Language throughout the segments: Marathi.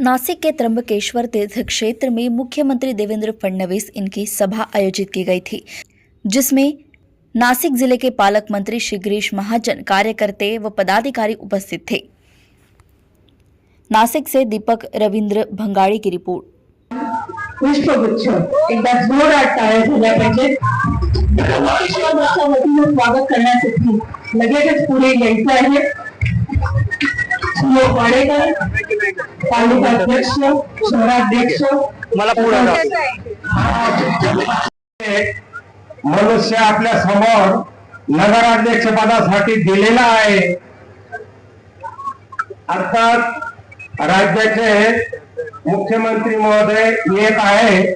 नासिक के त्र्यंबकेश्वर तीर्थ क्षेत्र में मुख्यमंत्री देवेंद्र फडणवीस इनकी सभा आयोजित की गई थी जिसमें नासिक ज़िले के पालक मंत्री श्री गिरीश महाजन कार्यकर्ते व पदाधिकारी उपस्थित थे। नासिक से दीपक रविंद्र भंगाड़ी की रिपोर्ट। स्वागत सुयोग वाडेकर तालुकाध्यक्ष शहराध्यक्ष मला पुढं मनुष्य आपल्यासमोर नगराध्यक्ष पदासाठी दिलेला आहे. अर्थात राज्याचे मुख्यमंत्री महोदय येत आहे.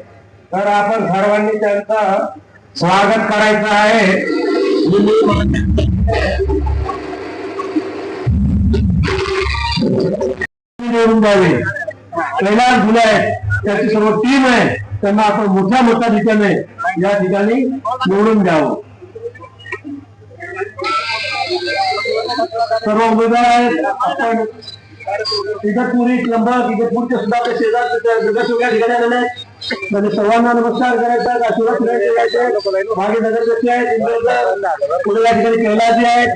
तर आपण सर्वांनी त्यांचं स्वागत करायचं आहे. निवडून द्यावे. कैलास झुले आहेत त्याची सर्व टीम आहे. त्यांना आपण मोठ्या मोठ्या ठिकाणी या ठिकाणी निवडून द्यावं. सर्व उमेदवार आहेत. आपण इगतपुरी त्र्यंबक इगतपूरच्या सुद्धा आपले शेजार वेगळ्या ठिकाणी आलेले आहेत. म्हणजे सर्वांना नमस्कार करायचा आशीर्वाद करायचे मागे नगरसेवक आहेत पुढे या ठिकाणी कैलाजी आहेत.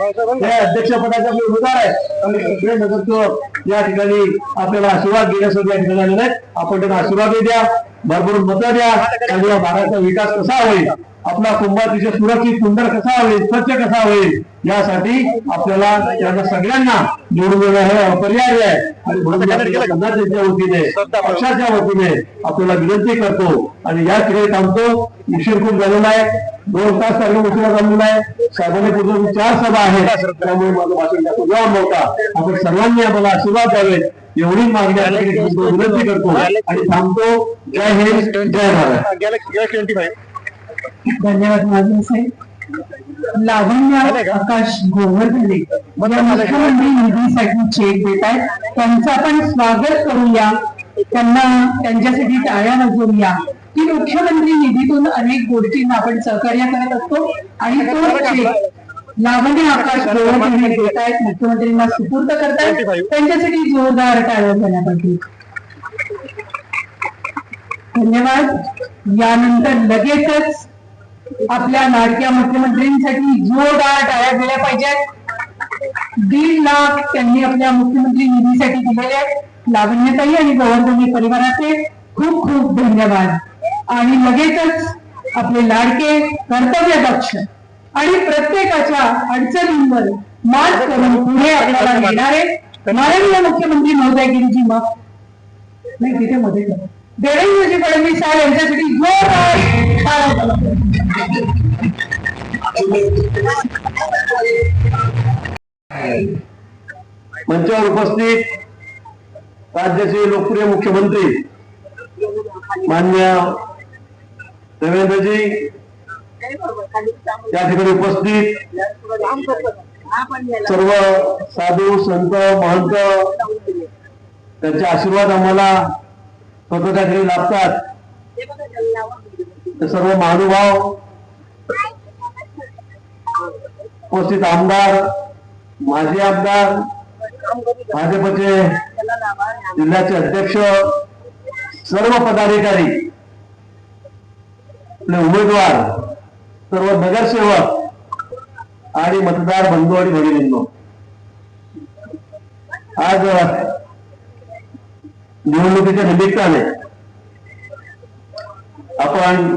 हे अध्यक्ष पदाचे आपले उमेदवार आहे आणि सगळे नगरसेवक या ठिकाणी आपल्याला आशीर्वाद घेण्यासाठी या ठिकाणी आलेले आहेत. आपण त्यांना आशीर्वादही द्या. भरपूर मतं द्या. सगळ्या भागाचा विकास कसा होईल? आपला कुंभ अतिशय सुरक्षित सुंदर कसा होईल? स्वच्छ कसा होईल? यासाठी आपल्याला त्यांना सगळ्यांना निवडून देणं हे अपरिहार्य आहे. आणि म्हणून आपल्या वतीने पक्षाच्या वतीने आपल्याला विनंती करतो. आणि या ठिकाणी थांबतो उशीर खूप झालेला आहे. दोन तास चांगला उशिरा झालेला आहे. साधारण पूर्ण चार सभा आहेत. त्यामुळे माझं भाषण जास्त लांब नव्हता आपण सर्वांनी आम्हाला आशीर्वाद द्यावेत. एवढी मागणी विनंती करतो आणि थांबतो. जय हिंद जय भारत. धन्यवाद माझे साहेब लावण्य आकाश गोवर्धने मुख्यमंत्री निधीसाठी चेक देत आहेत. त्यांचं आपण स्वागत करूया. त्यांना त्यांच्यासाठी टाळ्या वाजवूया. की मुख्यमंत्री निधीतून अनेक गोष्टींना आपण सहकार्य करत असतो आणि तो चेक लावण्य आकाश गोवर्धने देत आहेत मुख्यमंत्र्यांना सुपूर्द करतायत त्यांच्यासाठी जोरदार टाळ्या झाल्या पाहिजे धन्यवाद. यानंतर लगेचच आपल्या लाडक्या मुख्यमंत्र्यांसाठी जोरदार टाळ्या दिल्या पाहिजेत. दीड लाख त्यांनी आपल्या मुख्यमंत्री निधीसाठी दिलेले आहेत लावण्यताई आणि गोवर्धनी परिवाराचे खूप खूप धन्यवाद. आणि लगेचच आपले लाडके कर्तव्य दक्ष आणि प्रत्येकाच्या अडचणींवर मात करून पुढे आपल्याला येणारे माननीय मुख्यमंत्री महोदय गिरीजी मग नाही तिथे मध्ये. देवेंद्रजी फडणवीस साहेब यांच्यासाठी. मंचावर उपस्थित राज्याचे लोकप्रिय मुख्यमंत्री मान्य देवेंद्रजी या ठिकाणी उपस्थित सर्व साधू संत महंत त्यांचे आशीर्वाद आम्हाला स्वतः त्या ठिकाणी लाभतात. सर्व महानुभाव उपस्थित आमदार माजी आमदार भाजपचे जिल्ह्याचे अध्यक्ष सर्व पदाधिकारी आपले उमेदवार सर्व नगरसेवक आणि मतदार बंधू आणि भगिनींनो आज निवडणुकीच्या निमित्ताने आपण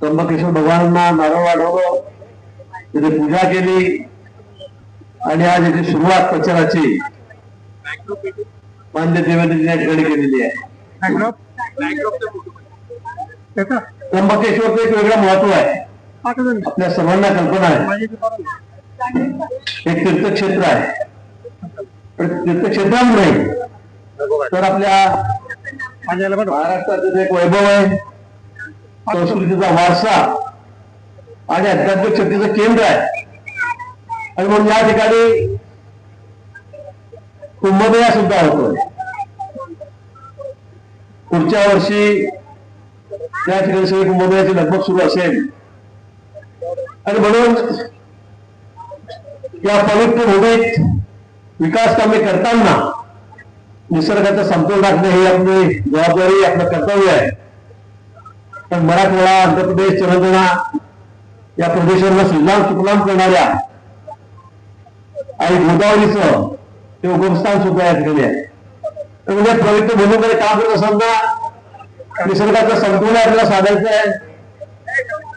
त्र्यंबकेश्वर भगवानांना नारळ वाढवलं तिथे पूजा केली आणि आज याची सुरुवात प्रचाराची मान्य देवेंद्रजी या ठिकाणी केलेली आहे त्र्यंबकेश्वरचं एक वेगळं महत्त्व आहे. आपल्या सर्वांना कल्पना आहे. एक तीर्थक्षेत्र आहे. तीर्थक्षेत्रामुळे तर आपल्या महाराष्ट्राचं एक वैभव आहे संस्कृतीचा वारसा आणि आध्यात्मिक शक्तीचं केंद्र आहे. आणि म्हणून या ठिकाणी कुंभमेळा सुद्धा होतोय. पुढच्या वर्षी त्या ठिकाणी सगळी कुंभमेळ्याची लगबग सुरू असेल. आणि म्हणून या पवित्र भूमीत विकास कामे करताना निसर्गाचा समतोल राखणे ही आपली जबाबदारी आपलं कर्तव्य आहे. पण मराठवाडा आंध्र प्रदेश तेलंगणा या प्रदेशांना सुजलाम सुफलाम करणाऱ्या आणि गोदावरीचं ते उगमस्थान सुद्धा या ठिकाणी आहे. म्हणजे पवित्र भूमीकडे काम करत असताना निसर्गाचा समतोल आपल्याला साधायचं आहे.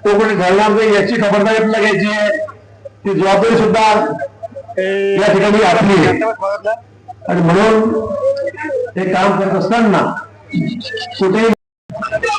तो कोणी घालणार नाही याची खबरदारी आपल्याला घ्यायची आहे. ती जबाबदारी सुद्धा या ठिकाणी आपली आहे. आणि म्हणून हे काम करत असताना कुठेही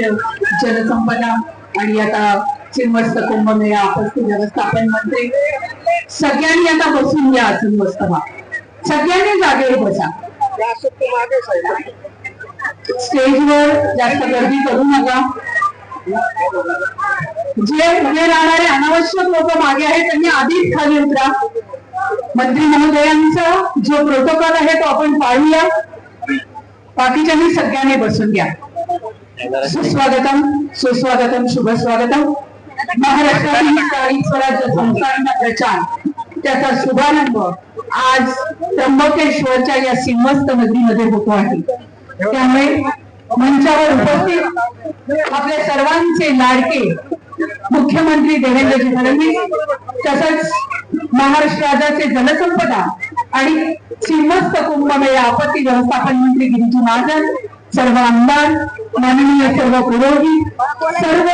महाराष्ट्र राज्य जलसंपदा आणि आता चिन्मस्त कुंभमेळा आपत्ती व्यवस्थापन मंत्री. सगळ्यांनी आता बसून घ्या असून मस्त सगळ्यांनी जागेवर बसा. स्टेजवर जास्त गर्दी करू नका. जे उभे राहणारे अनावश्यक लोक मागे आहेत त्यांनी आधीच खाली उतरा. मंत्री महोदयांचा जो प्रोटोकॉल आहे तो आपण पाळूया बाकीच्यांनी सगळ्यांनी बसून घ्या. सुस्वागतम सुस्वागतम शुभ स्वागतम महाराष्ट्रातील स्थानिक स्वराज्य संस्थांचा प्रचार त्याचा शुभारंभ आज त्र्यंबकेश्वरच्या या सिंहस्थ नगरीमध्ये होतो आहे. त्यामुळे मंचावर उपस्थित आपल्या सर्वांचे लाडके मुख्यमंत्री देवेंद्रजी फडणवीस तसंच महाराष्ट्र राज्याचे जलसंपदा आणि सिंहस्थ कुंभमेळा आपत्ती व्यवस्थापन मंत्री गिरीजी महाजन सर्व आमदार माननीय सर्व पुरोहित सर्व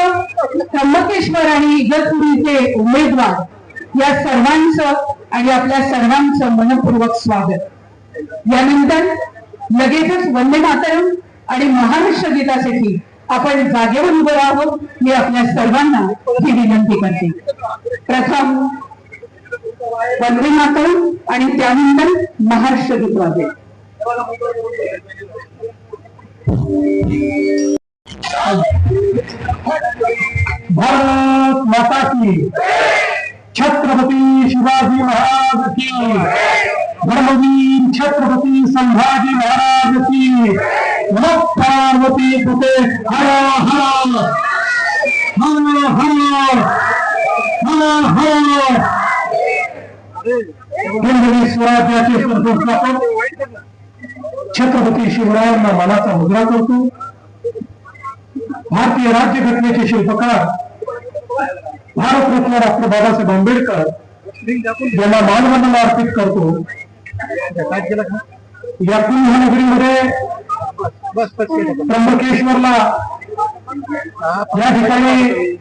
त्र्यंबकेश्वर आणि इगतपुरीचे उमेदवार या सर्वांचं आणि आपल्या सर्वांचं मनपूर्वक स्वागत. यानंतर लगेचच वंदे मातरम आणि महाराष्ट्र गीतासाठी आपण जागेवर उभं राहावं मी आपल्या सर्वांना ही विनंती करते. प्रथम वंदे मातरम आणि त्यानंतर महाराष्ट्र गीत वाजेल भारत माता की छत्रपती शिवाजी महाराज की धर्मवीर छत्रपती संभाजी महाराज की पार्वती पुते हर हर. हर हर. हर हर. हिंदवी स्वराज्याचे संस्थापक छत्रपती शिवरायांना मनाचा मुद्रा करतो भारतीय राज्यघटनेचे शिल्पकार भारतरत्न डॉक्टर बाबासाहेब आंबेडकर यांना मानवंदना अर्पित करतो. या कुंभनगरीमध्ये त्र्यंबकेश्वरला या ठिकाणी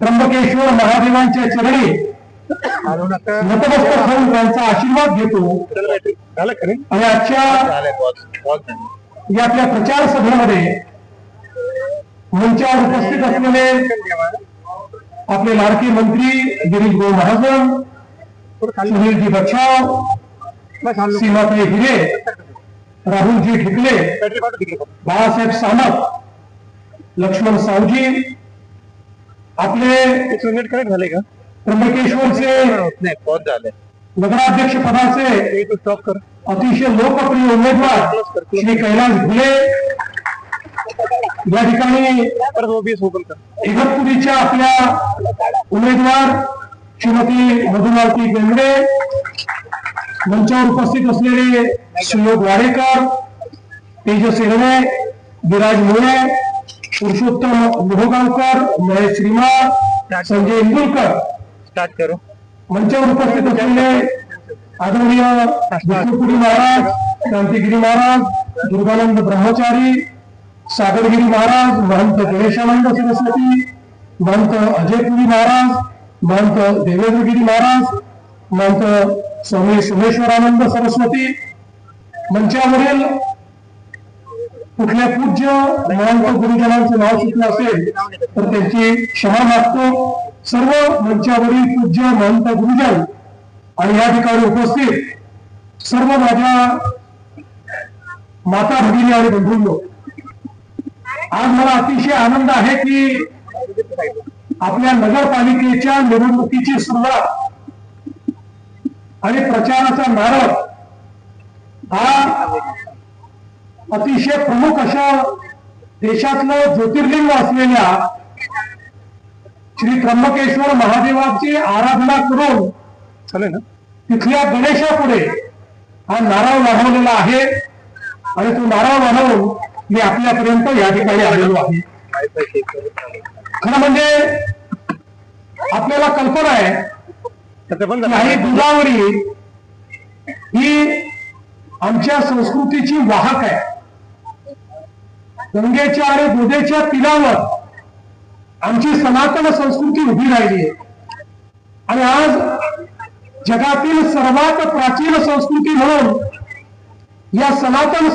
त्र्यंबकेश्वर महादेवांच्या चरणी नतमस्तक होऊन त्यांचा आशीर्वाद घेतो. आणि आजच्या या आपल्या प्रचार सभेमध्ये मंचावर उपस्थित असलेले आपले लाडके मंत्री गिरीश भाऊ महाजन सुनीलजी बच्छाव सीमाताई हिरे राहुलजी ठिकले बाळासाहेब सामत लक्ष्मण सावजी आपले झाले का? त्र्यंबकेश्वरचे नाही पॉज झाले नगराध्यक्ष पदाचे स्टॉप कर। अतिशय लोकप्रिय उमेदवार श्री कैलास घुले या ठिकाणी परत ओबीएस ओपन कर। इगतपुरीच्या आपल्या उमेदवार श्रीमती मधुमालती बेंगडे मंचावर उपस्थित असलेले सुयोग वाडेकर तेजस हिरणे विराज मुळे पुरुषोत्तम मोहगावकर महेश श्रीमाळ संजय इंदुरकर स्टार्ट करू. मंचावर उपस्थित असलेले आदरणीय विष्णुपुरी महाराज क्रांतिगिरी महाराज दुर्गानंद ब्रह्मचारी सागरगिरी महाराज महंत गणेशानंद सरस्वती महंत अजयपुरी महाराज महंत देवेंद्रगिरी महाराज महंत स्वामी सोमेश्वरानंद सरस्वती मंचावरील कुठल्या पूज्य महंत गुरुजनांचं नाव सुटलं असेल तर त्यांची क्षमा मागतो. सर्व मंचावरील पूज्य महंत गुरुजन आणि या ठिकाणी उपस्थित सर्व माझ्या माता भगिनी आणि बंधूंनो आज मला अतिशय आनंद आहे की आपल्या नगरपालिकेच्या निवडणुकीची सुरुवात आणि प्रचाराचा नारळ हा अतिशय प्रमुख अशा देशातलं ज्योतिर्लिंग असलेल्या श्री त्र्यंबकेश्वर महादेवाची आराधना करून चालेल ना? तिथल्या गणेशापुढे हा नारळ वाढवलेला आहे आणि तो नारळ वाढवून मी आपल्यापर्यंत या ठिकाणी आलेलो आहे. खरं म्हणजे आपल्याला कल्पना आहे दुधावरी ही आमच्या संस्कृतीची वाहक आहे. गंगेच्या आणि दुधेच्या तीरावर आमची सनातन संस्कृती उभी राहिली आहे. आणि आज जगातील सर्वात प्राचीन संस्कृती म्हणून या सनातन